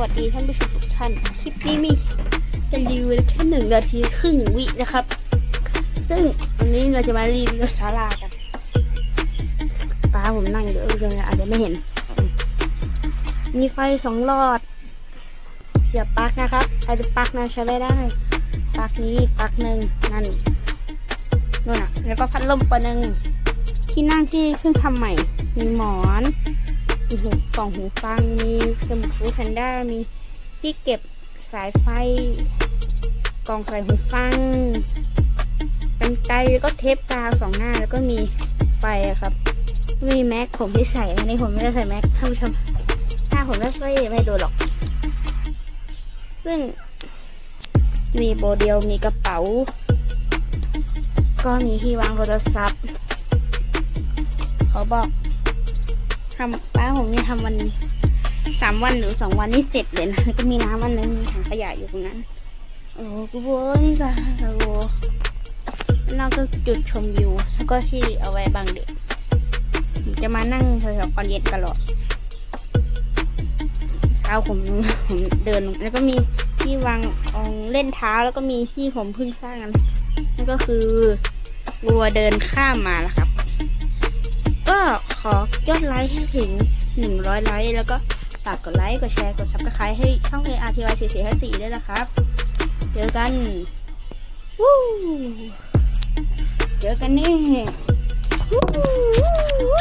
วัสดีท่านผู้ชมทุกท่าน คลิปนี้มีจะรีวิวแค่หนึ่งนาทีครึ่งวินะครับ ซึ่งวันนี้เราจะมารีวิวศาลากันป้าผมนั่งอยู่เลยอาจจะไม่เห็น มีไฟสองหลอด เสียบปลั๊กนะครับใครเป็นปลั๊กนะใช้ไม่ได้ปลั๊กนี้ปลั๊กหนึ่งนั่นนู่นอะแล้วก็พัดลมตัวหนึ่งที่นั่งที่เพิ่งทำใหม่ มีหมอน มีหูกล่องหูฟัง มีสมุดฟูแพนด้า มีที่เก็บสายไฟ กล่องใส่หูฟังกันไกลแล้วก็เทปกาวสองหน้าแล้วก็มีไฟครับ มีแม็กผมที่ใส่อันผมไม่ได้ใส่แม็กท่านผู้ชมหน้าผมไม่ค่ไม่โดนหรอก ซึ่งมีโบเดียวมีกระเป๋า ก็มีที่วางโทรศัพท์ เขาบอก ทำป้าผมนี่ทำวันสามวันหรือสองวันนี่เสร็จเลยนะก็มีน้ำวันนึงมีถังขยะอยู่ตรงนั้น โอ้กูโว้นี่จ้ะโอ้โหนั่นก็จุดชมวิวแล้วก็ที่เอาไว้บังเด็กจะมานั่งแถวๆตอนเย็นตลอดเช้าผมผมเดินแล้วก็มีที่วางรองเล่นเท้าแล้วก็มีที่ผมเพิ่งสร้างนั่นก็คือวัวเดินข้ามมาแล้วครับ ขอยอดไลค์ให้ถึงหนึ่งร้อยไลค์แล้วก็ฝากกดไลค์กดแชร์กดซับสไครต์ให้ช่อง ARTY 4 4 5 4ด้วยนะครับ เจอกันวู้เจอกันนี่วู้